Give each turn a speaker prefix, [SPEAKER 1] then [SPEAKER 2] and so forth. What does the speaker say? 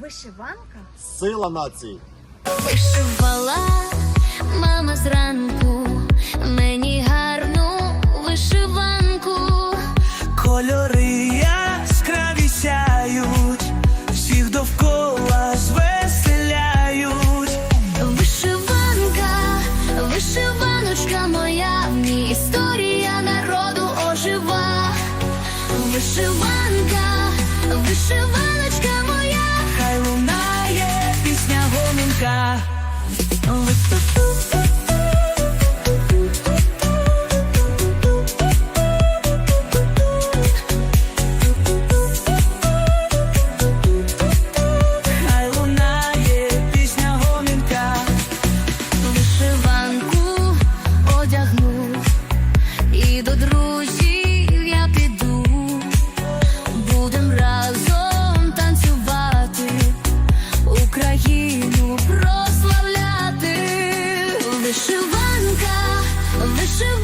[SPEAKER 1] Вишиванка
[SPEAKER 2] Сила нації.
[SPEAKER 3] Вишивала мама зранку, мені гарну вишиванку.
[SPEAKER 4] Кольори яскраві сяють, всіх довкола звеселяють.
[SPEAKER 3] Вишиванка, вишиваночка моя, в ній історія народу ожива. Вишиванка, вишиваночка nunca. With the прославляти. Вишиванка, вишиваночка